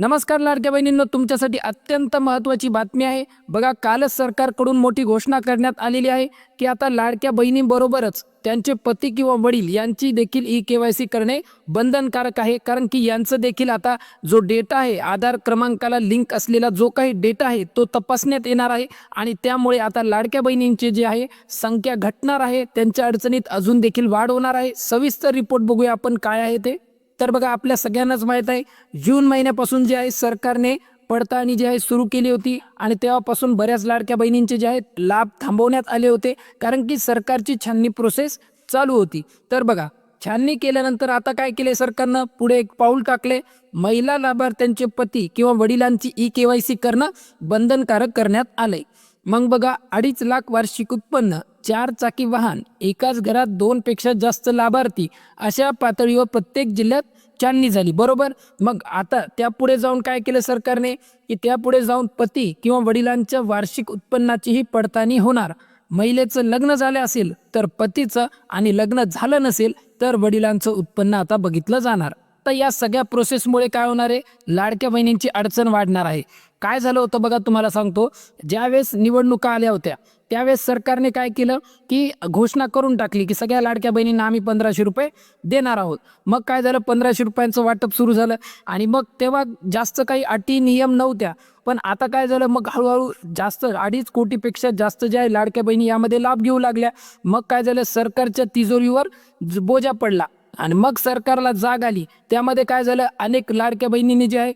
नमस्कार लाडक्या बहिणींनो तुमच्यासाठी अत्यंत महत्त्वाची बातमी आहे. बघा कालच सरकारकडून मोठी घोषणा करण्यात आलेली आहे की आता लाडक्या बहिणींबरोबरच त्यांचे पती किंवा वडील यांची देखील ई के वाय सी करणे बंधनकारक आहे. कारण की यांचं देखील आता जो डेटा आहे आधार क्रमांकाला लिंक असलेला जो काही डेटा आहे तो तपासण्यात येणार आहे. आणि त्यामुळे आता लाडक्या बहिणींची जी आहे संख्या घटणार आहे. त्यांच्या अडचणीत अजून देखील वाढ होणार आहे. सविस्तर रिपोर्ट बघूया आपण काय आहे ते. तर बघा आपल्या सगळ्यांनाच माहीत आहे जून महिन्यापासून जे आहे सरकारने पडताळणी जी आहे सुरू केली होती. आणि तेव्हापासून बऱ्याच लाडक्या बहिणींचे जे आहेत लाभ थांबवण्यात आले होते. कारण की सरकारची छाननी प्रोसेस चालू होती. तर बघा छाननी केल्यानंतर आता काय केले सरकारनं? पुढे एक पाऊल टाकले महिला लाभार्थ्यांचे पती किंवा वडिलांची ई के वाय सी करणं बंधनकारक करण्यात आलंय. मग बघा अडीच लाख वार्षिक उत्पन्न चार चाकी वाहन एकाच घरात दोनपेक्षा जास्त लाभार्थी अशा पातळीवर प्रत्येक जिल्ह्यात छाननी झाली. बरोबर? मग आता त्यापुढे जाऊन काय केलं सरकारने? की त्यापुढे जाऊन पती किंवा वडिलांच्या वार्षिक उत्पन्नाचीही पडताळणी होणार. महिलेचं लग्न झालं असेल तर पतीचं आणि लग्न झालं नसेल तर वडिलांचं उत्पन्न आता बघितलं जाणार. तर या सगळ्या प्रोसेसमुळे काय होणार आहे? लाडक्या बहिणींची अडचण वाढणार आहे. काय झालं होतं बघा तुम्हाला सांगतो. ज्यावेळेस निवडणुका आल्या होत्या त्यावेळेस सरकारने काय केलं की घोषणा करून टाकली की सगळ्या लाडक्या बहिणींना आम्ही पंधराशे रुपये देणार आहोत. मग काय झालं? पंधराशे रुपयांचं वाटप सुरू झालं. आणि मग तेव्हा जास्त काही अटी नियम नव्हत्या. पण आता काय झालं? मग हळूहळू जास्त अडीच कोटीपेक्षा जास्त ज्या आहे लाडक्या बहिणी यामध्ये लाभ घेऊ लागल्या. मग काय झालं? सरकारच्या तिजोरीवर ज- बोजा पडला. आणि मग सरकारला जाग आली. त्यामध्ये काय झालं? अनेक लाडक्या बहिणींनी जे आहे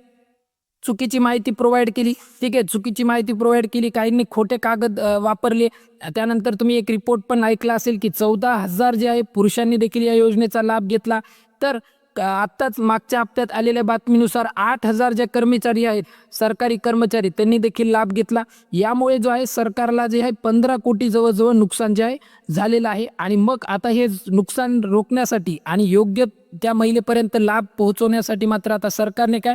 चुकीची माहिती प्रोव्हाइड केली. ठीक आहे चुकीची माहिती प्रोव्हाइड केली. काहींनी खोटे कागद वापरले. त्यानंतर तुम्ही एक रिपोर्ट पण ऐकला असेल की चौदा हजार जे आहे पुरुषांनी देखील या योजनेचा लाभ घेतला. तर आत्ताच मागच्या हप्त्यात आलेल्या बातमीनुसार आठ हजार जे कर्मचारी आहेत सरकारी कर्मचारी त्यांनी देखील लाभ घेतला. यामुळे जो आहे सरकारला जे आहे पंधरा कोटी जवळजवळ नुकसान जे आहे झालेलं आहे. आणि मग आता हे नुकसान रोखण्यासाठी आणि योग्य त्या महिलेपर्यंत लाभ पोहोचवण्यासाठी मात्र आता सरकारने काय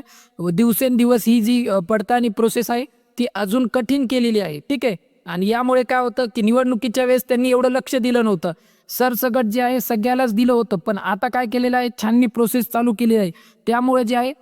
दिवसेंदिवस ही जी पडताळणी प्रोसेस आहे ती अजून कठीण केलेली आहे. ठीक आहे? आणि यामुळे काय होतं की निवडणुकीच्या वेळेस त्यांनी एवढं लक्ष दिलं नव्हतं. सरसकट जे आहे सगळ्यालाच दिलं होतं. पण आता काय केलेलं आहे? छाननी प्रोसेस चालू केली आहे. त्यामुळे जे आहे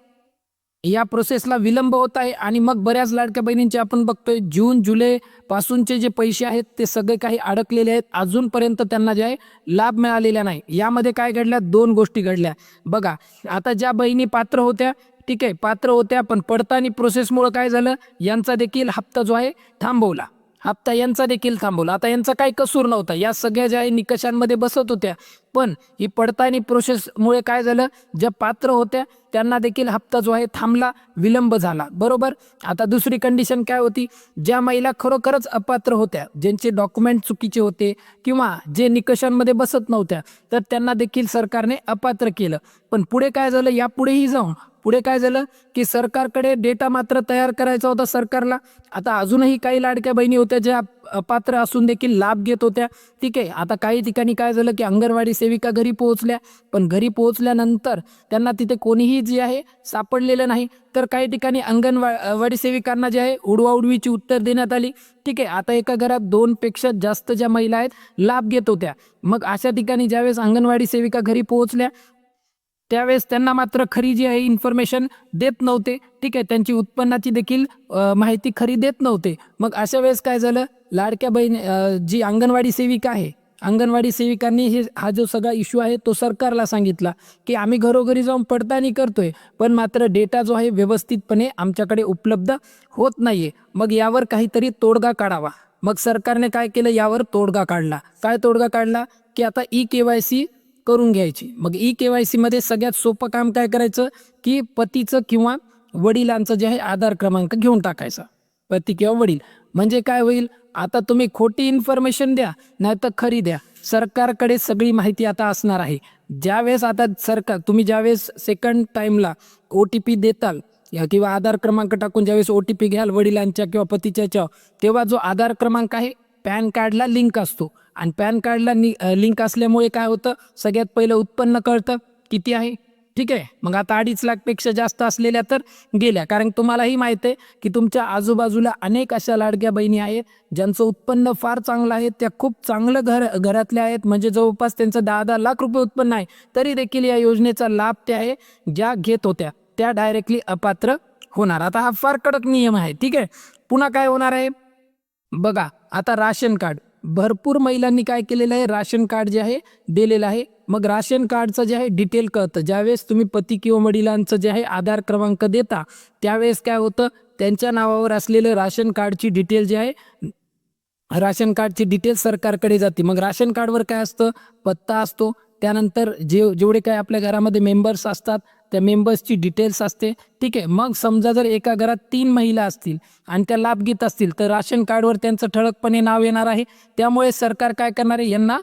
या प्रोसेसला विलंब होत आहे आणि मग बऱ्याच लाडक्या बहिणींचे आपण बघतोय जून जुलै पासूनचे जे पैसे आहेत ते सगळे काही अडकलेले आहेत. अजूनपर्यंत त्यांना जे आहे लाभ मिळालेला नाही. यामध्ये काय घडल्या? दोन गोष्टी घडल्या. बघा आता ज्या बहिणी पात्र होत्या ठीक आहे पात्र होत्या पण पडताळणी प्रोसेसमुळं काय झालं? यांचा देखील हप्ता जो आहे थांबवला. हप्ता यांचा देखील थांबवला. आता यांचा काही कसूर नव्हता. या सगळ्या ज्या निकषांमध्ये बसत होत्या पण ही पडताळणी प्रोसेसमुळे काय झालं? ज्या पात्र होत्या त्यांना देखील हप्ता जो आहे थांबला विलंब झाला. बरोबर? आता दुसरी कंडिशन काय होती? ज्या महिला खरोखरच अपात्र होत्या ज्यांचे डॉक्युमेंट चुकीचे होते किंवा जे निकषांमध्ये बसत नव्हत्या तर त्यांना देखील सरकारने अपात्र केलं. पण पुढे काय झालं? यापुढेही जाऊन पुढे काय झालं? की सरकारकडे डेटा मात्र तयार करायचा होता सरकारला. आता अजूनही काही लाडक्या बहिणी होत्या ज्या पात्र असून देखील लाभ घेत होत्या. ठीक आहे आता काही ठिकाणी काय झालं की अंगणवाडी सेविका घरी पोहोचल्या. पण घरी पोहोचल्यानंतर त्यांना तिथे कोणीही जे आहे सापडलेलं नाही. तर काही ठिकाणी अंगणवाडी सेविकांना जे आहे उडवाउडवीची उत्तर देण्यात आली. ठीक आहे आता एका घरात दोनपेक्षा जास्त ज्या महिला आहेत लाभ घेत होत्या. मग अशा ठिकाणी ज्यावेळेस अंगणवाडी सेविका घरी पोहोचल्या त्यावेळेस त्यांना मात्र खरी जी आहे इन्फॉर्मेशन देत नव्हते. ठीक आहे त्यांची उत्पन्नाची देखील माहिती खरी देत नव्हते. मग अशा वेळेस काय झालं? लाडक्या बहीण जी अंगणवाडी सेविका आहे अंगणवाडी सेविकांनी हे हा जो सगळा इश्यू आहे तो सरकारला सांगितला की आम्ही घरोघरी जाऊन पडताळणी करतोय पण मात्र डेटा जो आहे व्यवस्थितपणे आमच्याकडे उपलब्ध होत नाहीये. मग यावर काहीतरी तोडगा काढावा. मग सरकारने काय केलं? यावर तोडगा काढला. काय तोडगा काढला? की आता ई के वाय सी करून घ्यायची. मग ई के वाय सीमध्ये सगळ्यात सोपं काम काय करायचं? की पतीचं किंवा वडिलांचं जे आहे आधार क्रमांक घेऊन टाकायचा. पती किंवा वडील. म्हणजे काय होईल? आता तुम्ही खोटी इन्फॉर्मेशन द्या नाही तर खरी द्या. सरकारकडे सगळी माहिती आता असणार आहे. ज्यावेळेस आता सरकार तुम्ही ज्यावेळेस सेकंड टाईमला ओ टी पी देताल या किंवा आधार क्रमांक टाकून ज्यावेळेस ओ टी पी घ्याल वडिलांच्या किंवा पतीच्या तेव्हा जो आधार क्रमांक आहे पॅन कार्डला लिंक असतो. आणि पॅन कार्डला नि लिंक असल्यामुळे काय होतं? सगळ्यात पहिलं उत्पन्न कळतं. किती आहे? ठीक आहे. मग आता अडीच लाखपेक्षा जास्त असलेल्या तर गेल्या. कारण तुम्हालाही माहीत आहे की तुमच्या आजूबाजूला अनेक अशा लाडक्या बहिणी आहेत ज्यांचं उत्पन्न फार चांगलं आहे. त्या खूप चांगलं घर घरातल्या आहेत. म्हणजे जवळपास त्यांचं दहा दहा लाख रुपये उत्पन्न आहे. तरी देखील या योजनेचा लाभ त्या आहे ज्या घेत होत्या. त्या डायरेक्टली अपात्र होणार. आता हा फार कडक नियम आहे. ठीक आहे. पुन्हा काय होणार आहे? बघा. आता राशन कार्ड. भरपूर महिलांनी काय केलेलं आहे? राशन कार्ड जे आहे दिलेलं आहे. मग राशन कार्डचं जे आहे डिटेल कळतं. ज्यावेळेस तुम्ही पती किंवा वडिलांचं जे आहे आधार क्रमांक देता त्यावेळेस काय होतं? त्यांच्या नावावर असलेलं राशन कार्डची डिटेल जे आहे राशन कार्डची डिटेल सरकारकडे जाते. मग राशन कार्डवर काय असतं? पत्ता असतो. त्यानंतर जे जेवढे काय आपल्या घरामध्ये मेंबर्स असतात त्या मेंबर्सची डिटेल्स असते. ठीक आहे. मग समजा जर एका घरात तीन महिला असतील आणि त्या लाभ घेत असतील तर राशन कार्डवर त्यांचं ठळकपणे नाव येणार आहे. त्यामुळे सरकार काय करणार आहे? यांना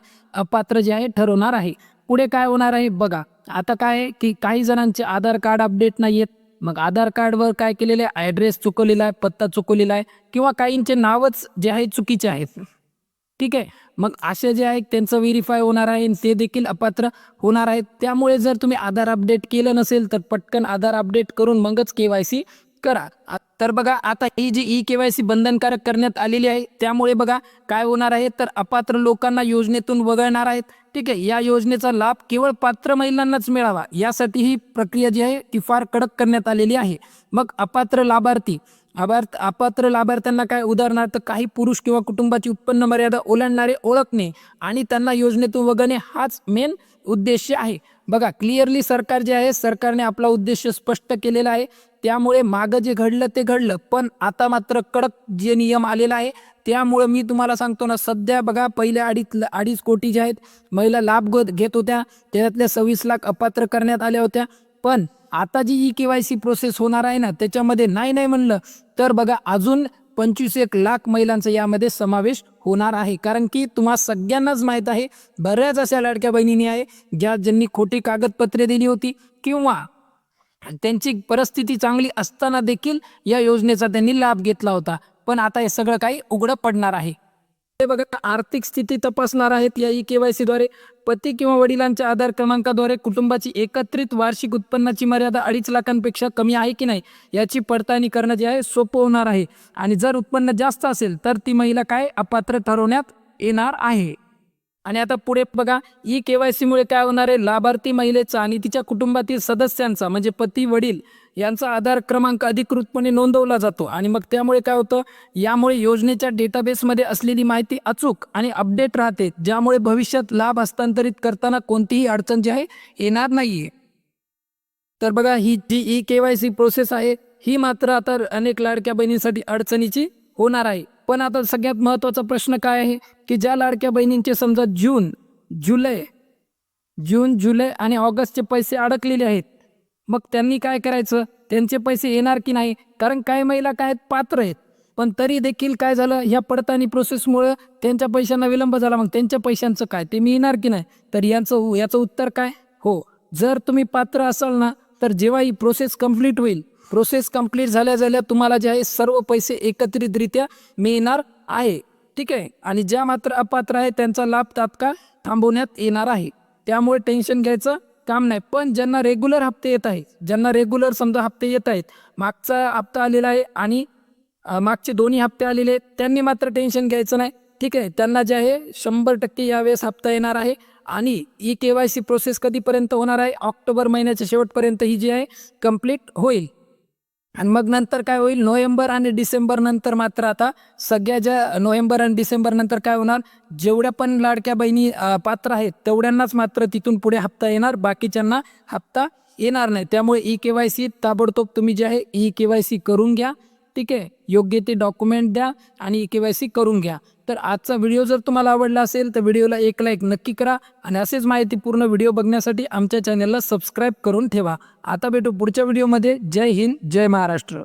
पात्र जे आहे ठरवणार आहे. पुढे काय होणार आहे? बघा. आता काय आहे की काही जणांचे आधार कार्ड अपडेट नाही आहेत मग आधार कार्डवर काय केलेलं आहे? ॲड्रेस चुकवलेला आहे पत्ता चुकवलेला आहे. किंवा काहींचे नावच जे आहे चुकीचे आहेत. ठीक आहे? मग असे जे आहेत त्यांचं व्हेरीफाय होणार आहे ते देखील अपात्र होणार आहेत. त्यामुळे जर तुम्ही आधार अपडेट केलं नसेल तर पटकन आधार अपडेट करून मगच के वाय सी करा. तर बघा आता ही जी ई के वाय सी बंधनकारक करण्यात आलेली आहे त्यामुळे बघा काय होणार आहे तर अपात्र लोकांना योजनेतून वगळणार आहेत. ठीक आहे या योजनेचा लाभ केवळ पात्र महिलांनाच मिळावा. यासाठी ही प्रक्रिया जी आहे ती फार कडक करण्यात आलेली आहे. मग अपात्र लाभार्थी अपात्र अपात्र लाभार्थ्यांना काय? उदाहरणार्थ काही पुरुष किंवा कुटुंबाची उत्पन्न मर्यादा ओलांडणारे ओळखणे आणि त्यांना योजनेतून वगळणे हाच मेन उद्देश आहे. बघा क्लिअरली सरकार जे आहे सरकारने आपला उद्देश स्पष्ट केलेला आहे. त्यामुळे मागं जे घडलं ते घडलं. पण आता मात्र कडक जे नियम आलेला आहे त्यामुळं मी तुम्हाला सांगतो ना सध्या बघा पहिल्या अडीच अडीच कोटी जे आहेत महिला लाभ घेत होत्या. त्याच्यातल्या सव्वीस लाख अपात्र करण्यात आल्या होत्या. पण आता जी E K Y C process होणार आहे ना त्याच्यामध्ये नाही नाही म्हणलं तर बघा अजून पंचवीस एक लाख महिलांचा यामध्ये समावेश होणार आहे. कारण की तुम्हा सगळ्यांनाच माहीत आहे बऱ्याच अशा लाडक्या बहिणींनी आहे ज्या ज्यांनी खोटी कागदपत्रे दिली होती किंवा त्यांची परिस्थिती चांगली असताना देखील या योजनेचा त्यांनी लाभ घेतला होता. पण आता हे सगळं काही उघडं पडणार आहे. ते बघा आर्थिक स्थिती तपासणार आहेत या ई के वाय पती किंवा वडिलांच्या आधार क्रमांकाद्वारे कुटुंबाची एकत्रित वार्षिक उत्पन्नाची मर्यादा अडीच लाखांपेक्षा कमी आहे की नाही याची पडताळणी करणं जे आहे सोपं होणार आहे. आणि जर उत्पन्न जास्त असेल तर ती महिला काय? अपात्र ठरवण्यात येणार आहे. आणि आता पुढे बघा ई के वाय सीमुळे काय होणार आहे? लाभार्थी महिलेचा आणि तिच्या कुटुंबातील सदस्यांचा म्हणजे पती वडील यांचा आधार क्रमांक अधिकृतपणे नोंदवला जातो. आणि मग त्यामुळे काय होतं? यामुळे योजनेच्या डेटाबेसमध्ये असलेली माहिती अचूक आणि अपडेट राहते ज्यामुळे भविष्यात लाभ हस्तांतरित करताना कोणतीही अडचण जी आहे येणार नाहीये. तर बघा ही जी E K Y C process आहे ही मात्र आता अनेक लाडक्या बहिणींसाठी अडचणीची होणार आहे. पण आता सगळ्यात महत्त्वाचा प्रश्न काय आहे? की ज्या लाडक्या बहिणींचे समजा जून जुलै जून जुलै आणि ऑगस्टचे पैसे अडकलेले आहेत मग त्यांनी काय करायचं? त्यांचे पैसे येणार की नाही? कारण काही महिला काय आहेत पात्र आहेत. पण तरी देखील काय झालं? ह्या पडताळणी प्रोसेसमुळं त्यांच्या पैशांना विलंब झाला. मग त्यांच्या पैशांचं काय? ते मिळणार की नाही? तर यांचं याचं उत्तर काय? हो जर तुम्ही पात्र असाल ना तर जेव्हा ही प्रोसेस कंप्लीट होईल प्रोसेस कंप्लीट झाल्या झाल्या तुम्हाला जे आहे सर्व पैसे एकत्रितरित्या मिळणार आहे. ठीक आहे? आणि ज्या मात्र अपात्र आहे त्यांचा लाभ तात्काळ थांबवण्यात येणार आहे. त्यामुळे टेन्शन घ्यायचं काम नाही. पण ज्यांना रेग्युलर हप्ते येत आहे ज्यांना रेग्युलर समजा हप्ते येत आहेत मागचा हप्ता आलेला आहे आणि मागचे दोन्ही हप्ते आलेले आहेत त्यांनी मात्र टेन्शन घ्यायचं नाही. ठीक आहे त्यांना जे आहे शंभर टक्के यावेळेस हप्ता येणार आहे आणि E K Y C process कधीपर्यंत होणार आहे? ऑक्टोबर महिन्याच्या शेवटपर्यंत ही जी आहे कंप्लीट होईल. आणि मग नंतर काय होईल? नोव्हेंबर आणि डिसेंबर नंतर मात्र आता सगळ्या ज्या नोव्हेंबर आणि डिसेंबर नंतर काय होणार? जेवढ्या पण लाडक्या बहिणी पात्र आहेत तेवढ्यांनाच मात्र तिथून पुढे हप्ता येणार. बाकीच्यांना हप्ता येणार नाही. त्यामुळे ई के वाय सी ताबडतोब तुम्ही जे आहे ई के वाय सी करून घ्या. ठीक आहे. योग्य ते डॉक्युमेंट द्या आणि ई के वाय सी करून घ्या. तर आजचा व्हिडिओ जर तुम्हाला आवडला असेल तर व्हिडिओला एक लाईक नक्की करा आणि असेच माहितीपूर्ण व्हिडिओ बघण्यासाठी आमच्या चॅनलला सबस्क्राईब करून ठेवा. आता भेटू पुढच्या व्हिडिओमध्ये जय हिंद जय महाराष्ट्र.